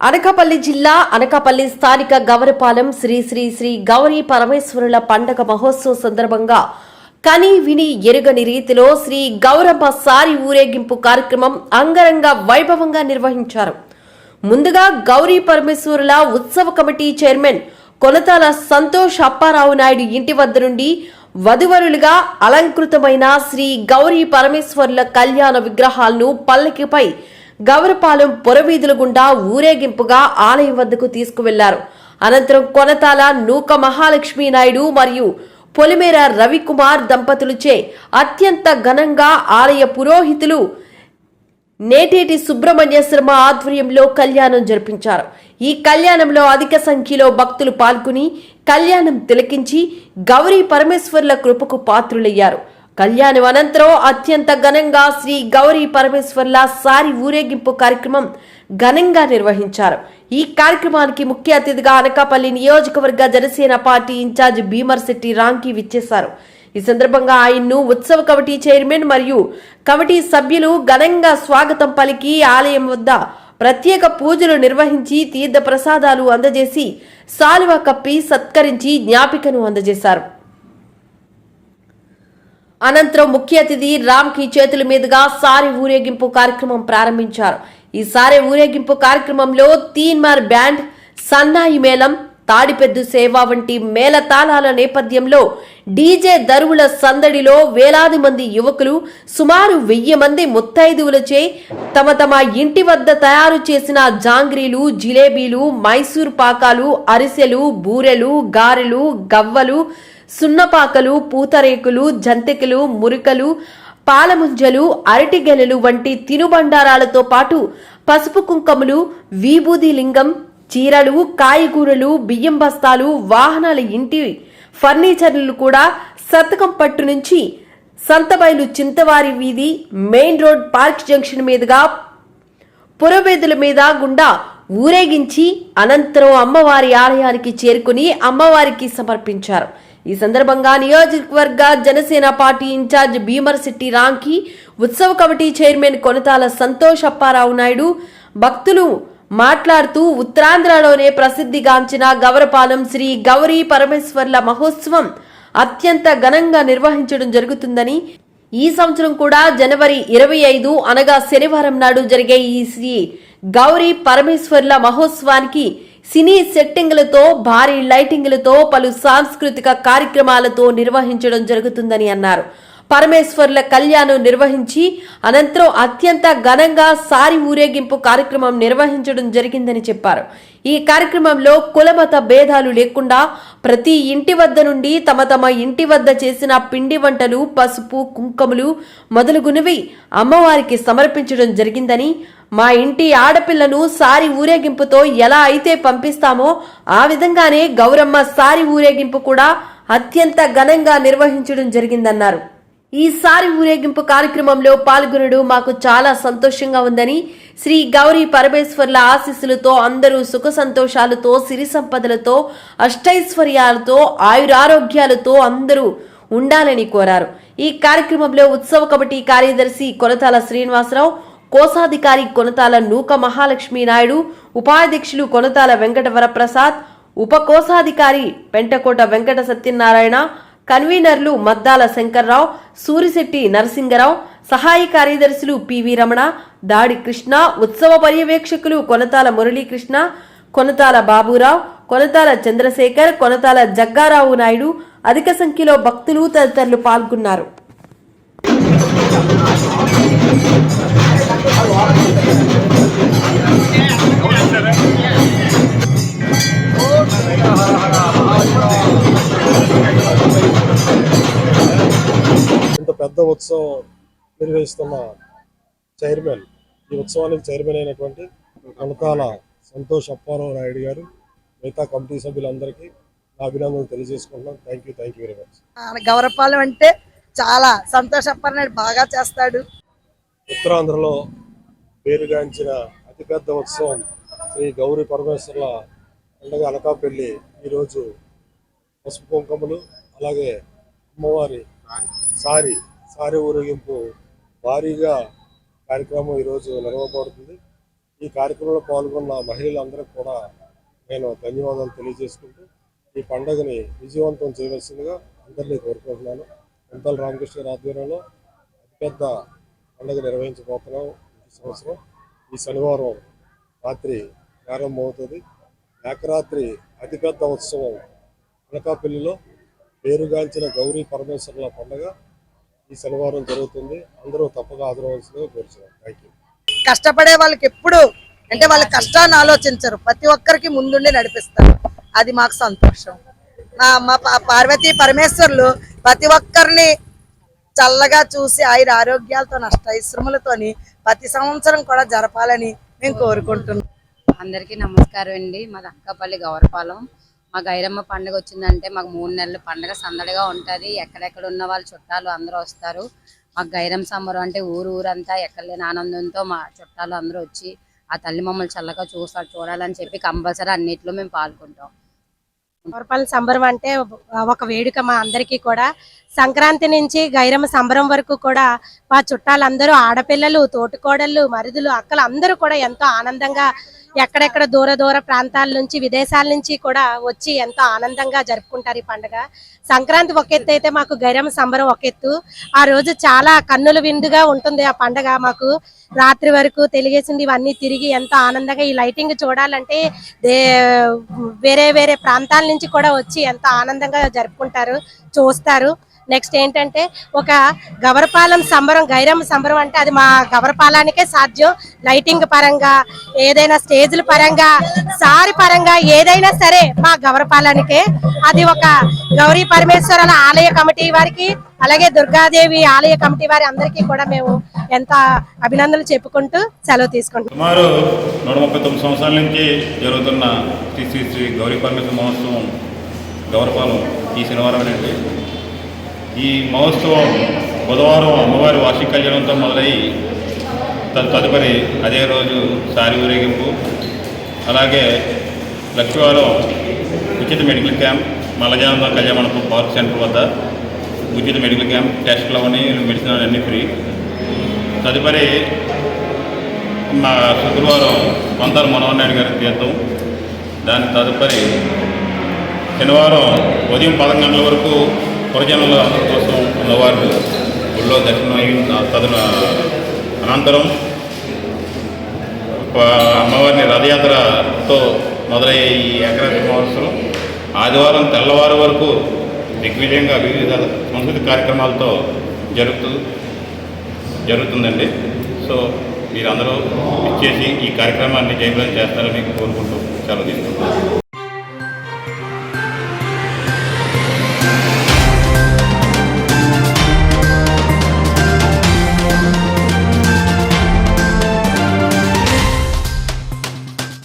అనకాపల్లి జిల్లా అనకాపల్లి స్థానిక గవరపాలెం శ్రీ శ్రీ శ్రీ గౌరీ పరమేశ్వరుల పండగ మహోత్సవం సందర్భంగా కని విని ఎరుగని రీతిలో శ్రీ గౌరమ్మ సారి ఊరేగింపు కార్యక్రమం అంగరంగ వైభవంగా నిర్వహించారు. ముందుగా గౌరీ పరమేశ్వరుల ఉత్సవ కమిటీ చైర్మన్ కొలతాల సంతోష్ అప్పారావు నాయుడు ఇంటి వద్ద నుండి వధువరులుగా అలంకృతమైన శ్రీ గౌరీ పరమేశ్వరుల కళ్యాణ విగ్రహాలను పల్లకిపై గౌరపాలెం పొరవీధుల గుండా ఊరేగింపుగా ఆలయం వద్దకు తీసుకువెళ్ళారు. అనంతరం కొనతాల నూక మహాలక్ష్మీ నాయుడు మరియు పొలిమేర రవికుమార్ దంపతులచే అత్యంత ఘనంగా ఆలయ పురోహితులు నేటేటి సుబ్రహ్మణ్య శర్మ ఆధ్వర్యంలో కళ్యాణం జరిపించారు. ఈ కళ్యాణంలో అధిక సంఖ్యలో భక్తులు పాల్గొని కళ్యాణం తిలకించి గౌరీ పరమేశ్వర్ల కృపకు పాత్రులయ్యారు. కళ్యాణం అనంతరం అత్యంత ఘనంగా శ్రీ గౌరీ పరమేశ్వర్ల సారి ఊరేగింపు కార్యక్రమం ఘనంగా నిర్వహించారు. ఈ కార్యక్రమానికి ముఖ్య అతిథిగా అనకాపల్లి నియోజకవర్గ జనసేన పార్టీ ఇన్ఛార్జ్ భీమర్శెట్టి రాంకీ విచ్చేశారు. ఈ సందర్భంగా ఆయన్ను ఉత్సవ కమిటీ చైర్మన్ మరియు కమిటీ సభ్యులు ఘనంగా స్వాగతం పలికి ఆలయం వద్ద ప్రత్యేక పూజలు నిర్వహించి తీర్థ ప్రసాదాలు అందజేసి సాలువ కప్పి సత్కరించి జ్ఞాపికను అందజేశారు. అనంతరం ముఖ్య అతిథి రామ్కి చేతుల మీదుగా సారి ఊరేగింపు కార్యక్రమం ప్రారంభించారు. ఈ సారి ఊరేగింపు కార్యక్రమంలో తీన్మార్ బ్యాండ్ సన్నాయి మేళం తాడిపెద్దు సేవ వంటి మేళతాళాల నేపథ్యంలో డీజే దరువుల సందడిలో వేలాది మంది యువకులు సుమారు వెయ్యి మంది ముత్తైదువులచే తమ తమ ఇంటి వద్ద తయారు చేసిన జాంగ్రీలు జిలేబీలు మైసూర్ పాకాలు అరిసెలు బూరెలు గారెలు గవ్వలు సున్నపాకలు పూతరేకులు జంతికలు మురికలు పాలముంజలు అరటిగెలలు వంటి తినుబండారాలతో పాటు పసుపు కుంకములు విభూది లింగం చీరలు కాయగూరలు బియ్యం బస్తాలు వాహనాల ఇంటి ఫర్నిచర్లు కూడా శతకం పట్టు నుంచి సంతబైలు చింతవారి వీధి మెయిన్ రోడ్ పార్క్ జంక్షన్ మీదుగా పురవేదుల మీద గుండా ఊరేగించి అనంతరం అమ్మవారి ఆలయానికి చేరుకుని అమ్మవారికి సమర్పించారు. ఈ సందర్భంగా నియోజకవర్గ జనసేన పార్టీ ఇన్ఛార్జ్ భీమర్శెట్టి రాంకి ఉత్సవ కమిటీ చైర్మన్ కొనతాల సంతోష్ అప్పారావు నాయుడు భక్తులు మాట్లాడుతూ ఉత్తరాంధ్రలోనే ప్రసిద్ధిగాంచిన గవరపాలెం శ్రీ గౌరీ పరమేశ్వర్ల మహోత్సవం అత్యంత ఘనంగా నిర్వహించడం జరుగుతుందని ఈ సంవత్సరం కూడా జనవరి ఇరవై ఐదు అనగా శనివారం నాడు జరిగే ఈ శ్రీ గౌరీ పరమేశ్వర్ల మహోత్సవానికి సినీ సెట్టింగులతో భారీ లైటింగులతో పలు సాంస్కృతిక కార్యక్రమాలతో నిర్వహించడం జరుగుతుందని అన్నారు. పరమేశ్వర్ల కళ్యాణం నిర్వహించి అనంతరం అత్యంత ఘనంగా సారి ఊరేగింపు కార్యక్రమం నిర్వహించడం జరిగిందని చెప్పారు. ఈ కార్యక్రమంలో కులమత భేదాలు లేకుండా ప్రతి ఇంటి వద్ద నుండి తమ తమ ఇంటి వద్ద చేసిన పిండి వంటలు పసుపు కుంకుమలు మొదలుగునవి అమ్మవారికి సమర్పించడం జరిగిందని మా ఇంటి ఆడపిల్లను సారి ఊరేగింపుతో ఎలా అయితే పంపిస్తామో ఆ విధంగానే గౌరమ్మ సారి ఊరేగింపు కూడా అత్యంత ఘనంగా నిర్వహించడం జరిగిందన్నారు. ఈసారి ఊరేగింపు కార్యక్రమంలో పాల్గొనడు మాకు చాలా సంతోషంగా ఉందని శ్రీ గౌరీ పరమేశ్వర్ల ఆశీస్సులతో అందరూ సుఖ సంతోషాలతో సిరి సంపదలతో అష్టైశ్వర్యాలతో ఆయురారోగ్యాలతో అందరూ ఉండాలని కోరారు. ఈ కార్యక్రమంలో ఉత్సవ కమిటీ కార్యదర్శి కొనతాల శ్రీనివాసరావు కోశాధికారి కొనతాల నూక మహాలక్ష్మి నాయుడు ఉపాధ్యక్షులు కొనతాల వెంకట వరప్రసాద్ ఉప కోశాధికారి పెంటకోట వెంకట సత్యనారాయణ కన్వీనర్లు మద్దాల శంకర్రావు సూరిశెట్టి నరసింగరావు సహాయ కార్యదర్శులు పివి రమణ దాడి కృష్ణ ఉత్సవ పర్యవేక్షకులు కొనతాల మురళీకృష్ణ కొనతాల బాబురావు కొనతాల చంద్రశేఖర్ కొనతాల జగ్గారావు నాయుడు అధిక సంఖ్యలో భక్తులు తదితరులు పాల్గొన్నారు ఇంత పెద్ద ఉత్సవం నిర్వహిస్తున్న చైర్మన్ ఈ ఉత్సవానికి చైర్మన్ అయినటువంటి కొనకాల సంతోష్ అప్పారావు నాయుడు గారు మిగతా కమిటీ సభ్యులందరికీ నా అభినందనలు తెలియజేసుకుంటున్నాను thank you thank you very much Gaurapalem అంటే చాలా సంతోషపడినాడు బాగా చేస్తాడు. ఉత్తరాంధ్రలో పేరుగాంచిన అతిపెద్ద ఉత్సవం శ్రీ గౌరీ పరమేశ్వర్ల పండుగ అనకాపల్లి. ఈరోజు పసుపు కుంకుమలు అలాగే అమ్మవారి సారి సారి ఊరేగింపు భారీగా కార్యక్రమం ఈరోజు నిర్వహబడుతుంది ఈ కార్యక్రమంలో పాల్గొన్న మహిళలందరికీ కూడా నేను ధన్యవాదాలు తెలియజేసుకుంటూ ఈ పండుగని విజయవంతం చేయవలసిందిగా అందరినీ కోరుకుంటున్నాను. కుంతల రామకృష్ణ ఆధ్వర్యంలో అతిపెద్ద పండుగ నిర్వహించబోతున్నాం. ఈ సంవత్సరం ఈ శనివారం రాత్రి ప్రారంభమవుతుంది. ఏకరాత్రి అతిపెద్ద ఉత్సవం అనకాపల్లిలో పేరుగాంచిన గౌరీ పరమేశ్వరుల పండుగ. ఈ శనివారం జరుగుతుంది. అందరూ తప్పక హాజరవలసిందిగా కోరుచున్నాం. థ్యాంక్ యూ కష్టపడే వాళ్ళకి ఎప్పుడు అంటే వాళ్ళ కష్టాన్ని ఆలోచించరు. ప్రతి ఒక్కరికి ముందుండి నడిపిస్తారు. అది మాకు సంతోషం. మా మా పార్వతీ పరమేశ్వర్లు ప్రతి ఒక్కరిని చల్లగా చూసి ఆయుర ఆరోగ్యాలతో నష్టైశ్రములతోని ప్రతి సంవత్సరం కూడా జరపాలని మేము కోరుకుంటున్నాం. అందరికీ నమస్కారం అండి. మాది అక్కపల్లి గౌరపాలెం. మా గైరమ్మ పండుగ వచ్చిందంటే మాకు మూడు నెలలు పండుగ సందడిగా ఉంటుంది. ఎక్కడెక్కడ ఉన్న వాళ్ళు చుట్టాలు అందరూ వస్తారు. మాకు గైరమ్మ సంబరం అంటే ఊరు ఊరంతా ఎక్కడలేని ఆనందంతో మా చుట్టాలు అందరూ వచ్చి ఆ తల్లి మమ్మల్ని చల్లగా చూస్తారు చూడాలని చెప్పి కంపల్సరీ అన్నిట్లో మేము పాల్గొంటాం. పౌరపాలన సంబరం అంటే ఒక వేడుక మా అందరికీ కూడా. సంక్రాంతి నుంచి గైరమ్మ సంబరం వరకు కూడా మా చుట్టాలందరూ ఆడపిల్లలు తోటికోడళ్ళు మరుదులు అక్కలు అందరూ కూడా ఎంతో ఆనందంగా ఎక్కడెక్కడ దూర దూర ప్రాంతాల నుంచి విదేశాల నుంచి కూడా వచ్చి ఎంతో ఆనందంగా జరుపుకుంటారు ఈ పండుగ. సంక్రాంతి ఒక ఎత్తు అయితే మాకు గైరమ్మ సంబరం ఒక ఎత్తు. ఆ రోజు చాలా కన్నుల విందుగా ఉంటుంది ఆ పండగ మాకు. రాత్రి వరకు తెలియజేసింది ఇవన్నీ తిరిగి ఎంతో ఆనందంగా ఈ లైటింగ్ చూడాలంటే వేరే వేరే ప్రాంతాల నుంచి కూడా వచ్చి ఎంతో ఆనందంగా జరుపుకుంటారు చూస్తారు. నెక్స్ట్ ఏంటంటే ఒక గవరపాలెం సంబరం గైరమ్మ సంబరం అంటే అది మా గవరపాలానికే సాధ్యం. లైటింగ్ పరంగా ఏదైనా స్టేజ్ల పరంగా సారి పరంగా ఏదైనా సరే మా గవరపాలానికే. అది ఒక గౌరీ పరమేశ్వరుల ఆలయ కమిటీ వారికి అలాగే దుర్గాదేవి ఆలయ కమిటీ వారి అందరికీ కూడా మేము ఎంత అభినందనలు చెప్పుకుంటూ సెలవు తీసుకుంటాం సుమారు నూట ముప్పై తొమ్మిది సంవత్సరాల నుంచి జరుగుతున్న శ్రీ శ్రీ శ్రీ గౌరీ పరమేశ్వర మహోత్సవం గౌరపాలెం ఈ శనివారం అనేది ఈ మహోత్సవం బుధవారం అమ్మవారి వార్షిక కళ్యాణంతో మొదలై తదుపరి అదే రోజు సారి ఊరేగింపు. అలాగే లక్ష్మీవారం ఉచిత మెడికల్ క్యాంప్ మల్లజానంద కళ్యాణమండపం పార్క్ సెంటర్ వద్ద ఉచిత మెడికల్ క్యాంప్ టెస్ట్లు అవన్నీ మెడిసిన్ అన్నీ ఫ్రీ. తదుపరి మా శుక్రవారం పంతాల మనోహర్ నాయుడు గారి తీర్థం. దాని తదుపరి శనివారం ఉదయం పదకొండు గంటల వరకు పురజనుల కోసం అమ్మవారు గుళ్ళో దర్శనం అయిన తదన అనంతరం అమ్మవారిని రథయాత్రతో మొదలయ్యే ఈ ఏకరాత్రి మహోత్సవం ఆదివారం తెల్లవారు వరకు దిగ్విజయంగా వివిధ సంస్కృతి కార్యక్రమాలతో జరుగుతూ జరుగుతుందండి. సో మీరందరూ ఇచ్చేసి ఈ కార్యక్రమాన్ని జయప్రదం చేస్తారని కోరుకుంటూ సెలవు తీసుకుంటున్నాను.